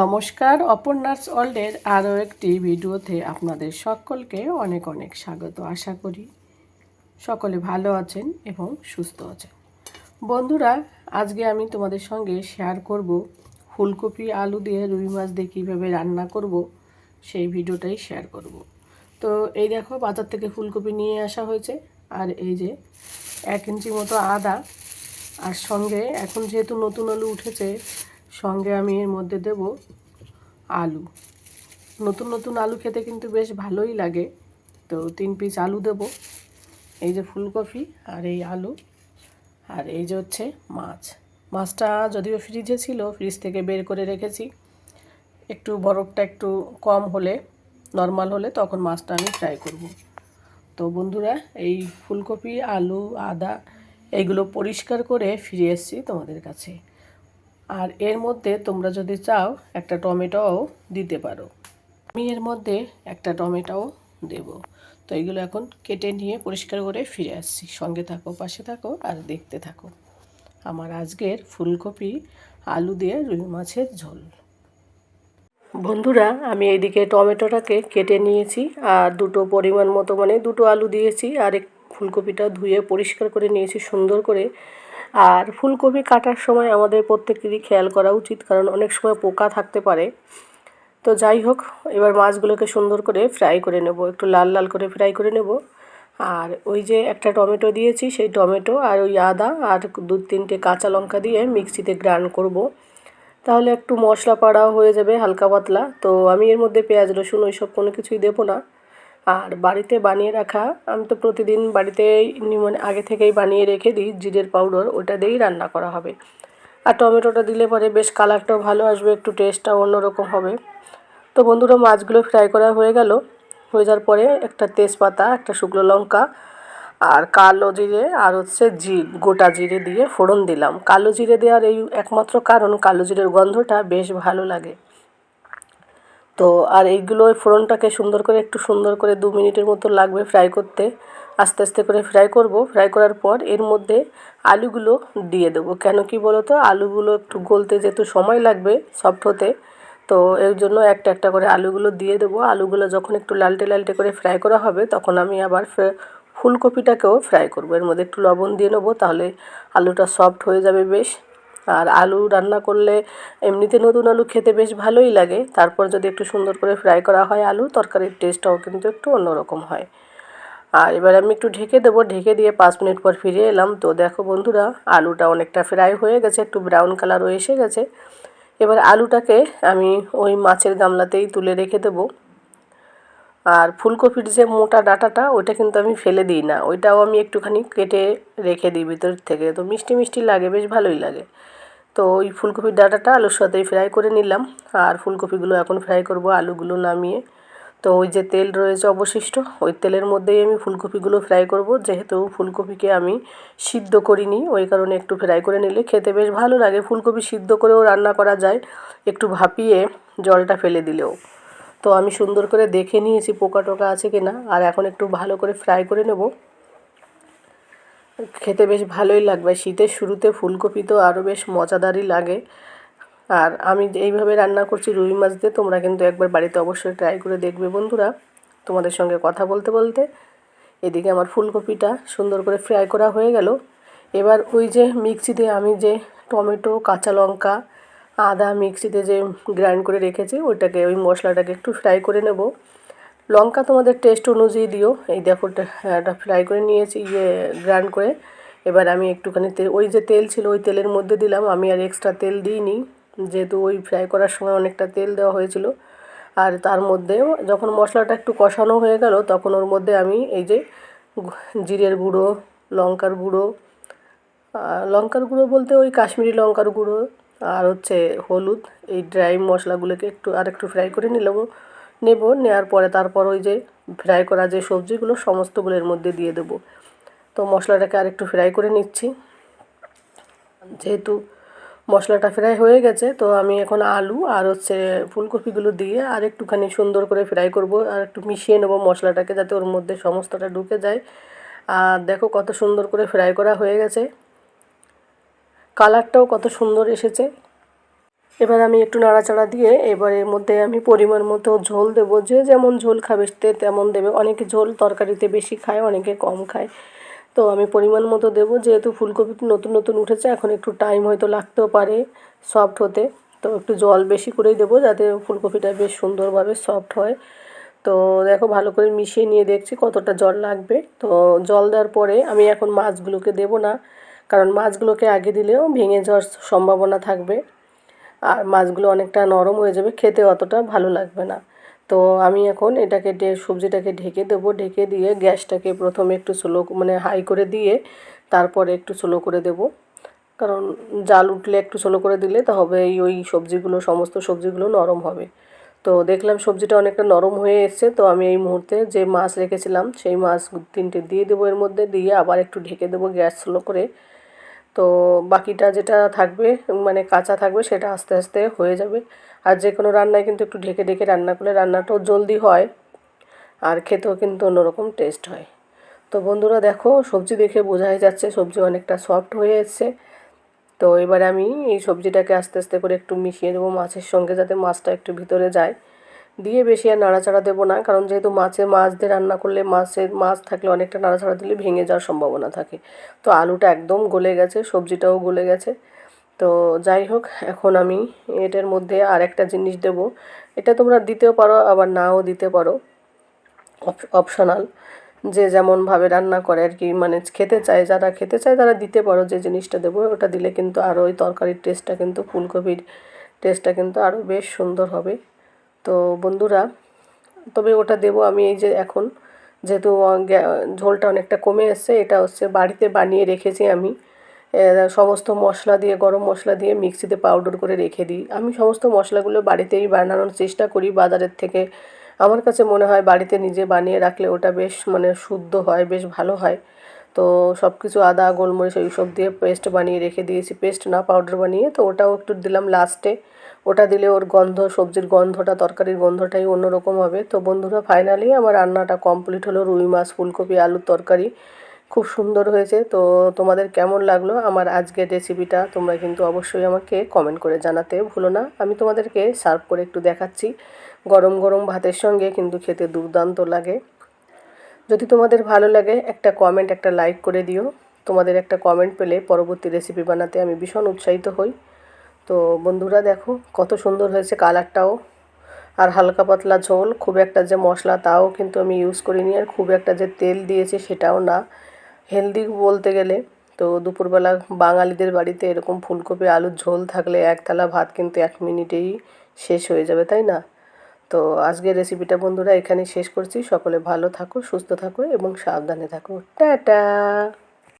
নমস্কার, অপর্ণাস ওয়ার্ল্ডের আরও একটি ভিডিওতে আপনাদের সকলকে অনেক অনেক স্বাগত। আশা করি সকলে ভালো আছেন এবং সুস্থ আছেন। বন্ধুরা, আজকে আমি তোমাদের সঙ্গে শেয়ার করব ফুলকপি, আলু দিয়ে রুই মাছ দিয়ে কীভাবে রান্না করব, সেই ভিডিওটাই শেয়ার করব। তো এই দেখো, বাজার থেকে ফুলকপি নিয়ে আসা হয়েছে, আর এই যে এক ইঞ্চি মতো আদা, আর সঙ্গে এখন যেহেতু নতুন আলু উঠেছে সঙ্গে আমি এর মধ্যে দেব আলু। নতুন নতুন আলু খেতে কিন্তু বেশ ভালোই লাগে। তো তিন পিস আলু দেব। এই যে ফুলকপি আর এই আলু। আর এই যে হচ্ছে মাছ। মাছটা যদিও ফ্রিজে ছিল, ফ্রিজ থেকে বের করে রেখেছি। একটু বরফটা একটু কম হলে, নর্মাল হলে তখন মাছটা আমি ফ্রাই করব। তো বন্ধুরা, এই ফুলকপি, আলু, আদা এইগুলো পরিষ্কার করে ফিরে এসেছি তোমাদের কাছে। আর এর মধ্যে তোমরা যদি চাও, একটা টমেটোও দিতে পারো। আমি এর মধ্যে একটা টমেটোও দেব। তো এগুলো এখন কেটে নিয়ে পরিষ্কার করে ফিরে আসছি। সঙ্গে থাকো, পাশে থাকো আর দেখতে থাকো। আমার আজকের ফুলকপি, আলু দিয়ে রুই মাছের ঝোল। বন্ধুরা, আমি এইদিকে টমেটোটাকে কেটে নিয়েছি আর দুটো পরিমাণ মতো মানে দুটো আলু দিয়েছি আর এক ফুলকপিটা ধুয়ে পরিষ্কার করে নিয়েছি, সুন্দর করে। আর ফুলকপি কাটার সময় আমাদের প্রত্যেকেরই খেয়াল করা উচিত, কারণ অনেক সময় পোকা থাকতে পারে। তো যাই হোক, এবার মাছগুলোকে সুন্দর করে ফ্রাই করে নেব। একটু লাল লাল করে ফ্রাই করে নেব। আর ওই যে একটা টমেটো দিয়েছি, সেই টমেটো আর ওই আদা আর দু তিনটে কাঁচা লঙ্কা দিয়ে মিক্সিতে গ্রাইন্ড করব। তাহলে একটু মশলা পাড়াও হয়ে যাবে হালকা পাতলা। তো আমি এর মধ্যে পেঁয়াজ, রসুন, ওইসব কোনো কিছুই দেবো না। আর বাড়িতে বানিয়ে রাখা, আমি তো প্রতিদিন বাড়িতে মানে আগে থেকেই বানিয়ে রেখে দিই, জিরের পাউডার ওটা দিয়েই রান্না করা হবে। আর টমেটোটা দিলে পরে বেশ কালারটাও ভালো আসবে, একটু টেস্টটাও অন্যরকম হবে। তো বন্ধুরা, মাছগুলো ফ্রাই করা হয়ে গেল। হয়ে যাওয়ার পরে একটা তেজপাতা, একটা শুকনো লঙ্কা আর কালো জিরে আর হচ্ছে জি গোটা জিরে দিয়ে ফোড়ন দিলাম। কালো জিরে দেওয়ার এই একমাত্র কারণ, কালো জিরের গন্ধটা বেশ ভালো লাগে। তো আর এইগুলো ফোড়নটাকে সুন্দর করে একটু সুন্দর করে দু মিনিটের মতো লাগবে ফ্রাই করতে। আস্তে আস্তে করে ফ্রাই করব। ফ্রাই করার পর এর মধ্যে আলুগুলো দিয়ে দেবো। কেন কি বলো তো আলুগুলো একটু গলতে যেহেতু সময় লাগবে সফট হতে, তো এর জন্য একটা একটা করে আলুগুলো দিয়ে দেবো। আলুগুলো যখন একটু লালটে লালটে করে ফ্রাই করা হবে, তখন আমি আবার ফুলকপিটাকেও ফ্রাই করব। এর মধ্যে একটু লবণ দিয়ে নেব, তাহলে আলুটা সফট হয়ে যাবে বেশ। আর আলু রান্না করলে এমনিতে নতুন আলু খেতে বেশ ভালোই লাগে। তারপর যদি একটু সুন্দর করে ফ্রাই করা হয় আলু, তরকারির টেস্টটাও কিন্তু একটু অন্যরকম হয়। আর এবার আমি একটু ঢেকে দেবো। ঢেকে দিয়ে পাঁচ মিনিট পর ফিরে এলাম। তো দেখো বন্ধুরা, আলুটা অনেকটা ফ্রাই হয়ে গেছে, একটু ব্রাউন কালারও এসে গেছে। এবার আলুটাকে আমি ওই মাছের গামলাতেই তুলে রেখে দেবো। আর ফুলকপির যে মোটা ডাটাটা, ওইটা কিন্তু আমি ফেলে দিই না। ওইটাও আমি একটুখানি কেটে রেখে দিই ভিতর থেকে। তো মিষ্টি মিষ্টি লাগে, বেশ ভালোই লাগে। তো ওই ফুলকপির ডাটাটা আলুর সাথেই ফ্রাই করে নিলাম। আর ফুলকপিগুলো এখন ফ্রাই করব, আলুগুলো নামিয়ে। তো ওই যে তেল রয়েছে অবশিষ্ট, ওই তেলের মধ্যেই আমি ফুলকপিগুলো ফ্রাই করব। যেহেতু ফুলকপিকে আমি সিদ্ধ করিনি, ওই কারণে একটু ফ্রাই করে নিলে খেতে বেশ ভালো লাগে। ফুলকপি সিদ্ধ করেও রান্না করা যায়, একটু ভাপিয়ে জলটা ফেলে দিলেও। তো আমি সুন্দর করে দেখে নিয়েছি পোকা টোকা আছে কি না, আর এখন একটু ভালো করে ফ্রাই করে নেব। খেতে বেশ ভালোই লাগবে, শীতের শুরুতে ফুলকপি তো আরও বেশ মজাদারই লাগে। আর আমি এইভাবে রান্না করছি রুই মাছ দিয়ে, তোমরা কিন্তু একবার বাড়িতে অবশ্যই ট্রাই করে দেখবে বন্ধুরা। তোমাদের সঙ্গে কথা বলতে বলতে এদিকে আমার ফুলকপিটা সুন্দর করে ফ্রাই করা হয়ে গেল। এবার ওই যে মিক্সিতে আমি যে টমেটো, কাঁচা লঙ্কা আদা মিক্সিতে যে গ্রাইন্ড করে রেখেছি, ওইটাকে, ওই মশলাটাকে একটু ফ্রাই করে নেব। লঙ্কা তোমাদের টেস্ট অনুযায়ী দিও। এই দেখো এটা ফ্রাই করে নিয়েছি ইয়ে গ্রাইন্ড করে। এবার আমি একটুখানি তেল ওই যে তেল ছিল, ওই তেলের মধ্যে দিলাম। আমি আর এক্সট্রা তেল দিইনি, যেহেতু ওই ফ্রাই করার সময় অনেকটা তেল দেওয়া হয়েছিল। আর তার মধ্যে যখন মশলাটা একটু কষানো হয়ে গেল, তখন ওর মধ্যে আমি এই যে জিরের গুঁড়ো, লঙ্কার গুঁড়ো লঙ্কার গুঁড়ো বলতে ওই কাশ্মীরি লঙ্কার গুঁড়ো আর হচ্ছে হলুদ, এই ড্রাই মশলাগুলোকে একটু আর একটু ফ্রাই করে নিলাম, নেব নেওয়ার পরে তারপর ওই যে ফ্রাই করা যে সবজিগুলো সমস্তগুলো এর মধ্যে দিয়ে দেবো। তো মশলাটাকে আর একটু ফ্রাই করে নিচ্ছি। যেহেতু মশলাটা ফ্রাই হয়ে গেছে, তো আমি এখন আলু আর হচ্ছে ফুলকপিগুলো দিয়ে আর একটুখানি সুন্দর করে ফ্রাই করব আর একটু মিশিয়ে নেব মশলাটাকে যাতে ওর মধ্যে সমস্তটা ঢুকে যায়। আর দেখো কত সুন্দর করে ফ্রাই করা হয়ে গেছে। কালারটাও কত সুন্দর এসেছে। এবার আমি একটু নাড়াচাড়া দিয়ে এবার এর মধ্যে আমি পরিমাণ মতো ঝোল দেবো। যে যেমন ঝোল খাবে সে তেমন দেবে। অনেকে ঝোল তরকারিতে বেশি খায়, অনেকে কম খায়। তো আমি পরিমাণ মতো দেবো। যেহেতু ফুলকপি নতুন নতুন উঠেছে, এখন একটু টাইম হয়তো লাগতেও পারে সফট হতে। তো একটু জল বেশি করেই দেবো যাতে ফুলকপিটা বেশ সুন্দরভাবে সফট হয়। তো দেখো ভালো করে মিশিয়ে নিয়ে দেখছি কতটা জল লাগবে। তো জল দেওয়ার পরে আমি এখন মাছগুলোকে দেবো না। কারণ মাছগুলোকে আগে দিলেও ভেঙে যাওয়ার সম্ভাবনা থাকবে। আর মাছগুলো অনেকটা নরম হয়ে যাবে, খেতে অতটা ভালো লাগবে না। তো আমি এখন এটাকে সবজিটাকে ঢেকে দেবো। ঢেকে দিয়ে গ্যাসটাকে প্রথমে একটু স্লো মানে হাই করে দিয়ে তারপরে একটু স্লো করে দেবো। কারণ জাল উঠলে একটু স্লো করে দিলে তবে ওই সবজিগুলো, সমস্ত সবজিগুলো নরম হবে। তো দেখলাম সবজিটা অনেকটা নরম হয়ে এসছে, তো আমি এই মুহূর্তে যে মাছ রেখেছিলাম, সেই মাছ তিনটে দিয়ে দেবো এর মধ্যে। দিয়ে আবার একটু ঢেকে দেবো গ্যাস স্লো করে। তো বাকিটা যেটা থাকবে মানে কাঁচা থাকবে সেটা আস্তে আস্তে হয়ে যাবে। আর যে কোনো রান্নায় কিন্তু একটু ঢেকে ঢেকে রান্না করলে রান্নাটাও জলদি হয় আর খেতেও কিন্তু অন্যরকম টেস্ট হয়। তো বন্ধুরা দেখো, সবজি দেখে বোঝাই যাচ্ছে, সবজি অনেকটা সফট হয়ে এসছে। তো এবারে আমি এই সবজিটাকে আস্তে আস্তে করে একটু মিশিয়ে দেবো মাছের সঙ্গে যাতে মাছটা একটু ভিতরে যায়। দিয়ে বেশি আর নাড়াচাড়া দেবো না, কারণ যেহেতু মাছে মাছ দিয়ে রান্না করলে মাছের মাছ থাকলে অনেকটা নাড়াচাড়া দিলে ভেঙে যাওয়ার সম্ভাবনা থাকে। তো আলুটা একদম গলে গেছে, সবজিটাও গলে গেছে। তো যাই হোক, এখন আমি এটার মধ্যে আর একটা জিনিস দেব। এটা তোমরা দিতেও পারো, আবার নাও দিতে পারো। অপশনাল। যে যেমনভাবে রান্না করে আর কি মানে খেতে চায়, যারা খেতে চায় তারা দিতে পারো, যে জিনিসটা দেবো, ওটা দিলে কিন্তু আরও ওই তরকারির টেস্টটা কিন্তু ফুলকপির টেস্টটা কিন্তু আরও বেশ সুন্দর হবে। তো বন্ধুরা, তবে ওটা দেব আমি এই যে এখন। যেহেতু ঝোলটা অনেকটা কমে এসছে, এটা হচ্ছে বাড়িতে বানিয়ে রেখেছি আমি। সমস্ত মশলা দিয়ে, গরম মশলা দিয়ে মিক্সিতে পাউডার করে রেখে দিই। আমি সমস্ত মশলাগুলো বাড়িতেই বানানোর চেষ্টা করি বাজারের থেকে। আমার কাছে মনে হয় বাড়িতে নিজে বানিয়ে রাখলে ওটা বেশ মানে শুদ্ধ হয়, বেশ ভালো হয়। তো সব কিছু আদা, গোলমরিচ এইসব দিয়ে পেস্ট বানিয়ে রেখে দিয়েছি। পেস্ট না পাউডার বানিয়ে, তো ওটাও একটু দিলাম লাস্টে ওটা দিলে ওর গন্ধ, সবজির গন্ধটা, তরকারির গন্ধটাই অন্যরকম হবে। তো বন্ধুরা ফাইনালি আমার রান্নাটা কমপ্লিট হলো রুই মাছ, ফুলকপি, আলুর তরকারি। খুব সুন্দর হয়েছে। তো তোমাদের কেমন লাগল আমার আজকের রেসিপিটা তোমরা কিন্তু অবশ্যই আমাকে কমেন্ট করে জানাতে ভুলো না। আমি তোমাদেরকে সার্ভ করে একটু দেখাচ্ছি। গরম গরম ভাতের সঙ্গে কিন্তু খেতে দুর্দান্ত লাগে। যদি তোমাদের ভালো লাগে, একটা কমেন্ট একটা লাইক করে দিও। তোমাদের একটা কমেন্ট পেলে পরবর্তী রেসিপি বানাতে আমি ভীষণ উৎসাহিত হই। তো বন্ধুরা দেখো, কত সুন্দর হয়েছে কালারটাও। আর হালকা পাতলা ঝোল, খুব একটা যে মশলা তাও কিন্তু আমি ইউজ করিনি, আর খুব একটা যে তেল দিয়েছি সেটাও না। হেলদি বলতে গেলে, তো দুপুরবেলা বাঙালিদের বাড়িতে এরকম ফুলকপি, আলুর ঝোল থাকলে এক থালা ভাত কিন্তু এক মিনিটেই শেষ হয়ে যাবে, তাই না? তো আজকের রেসিপিটা বন্ধুরা এখানে শেষ করছি। সকলে ভালো থাকো, সুস্থ থাকো এবং সাবধানে থাকো। টাটা!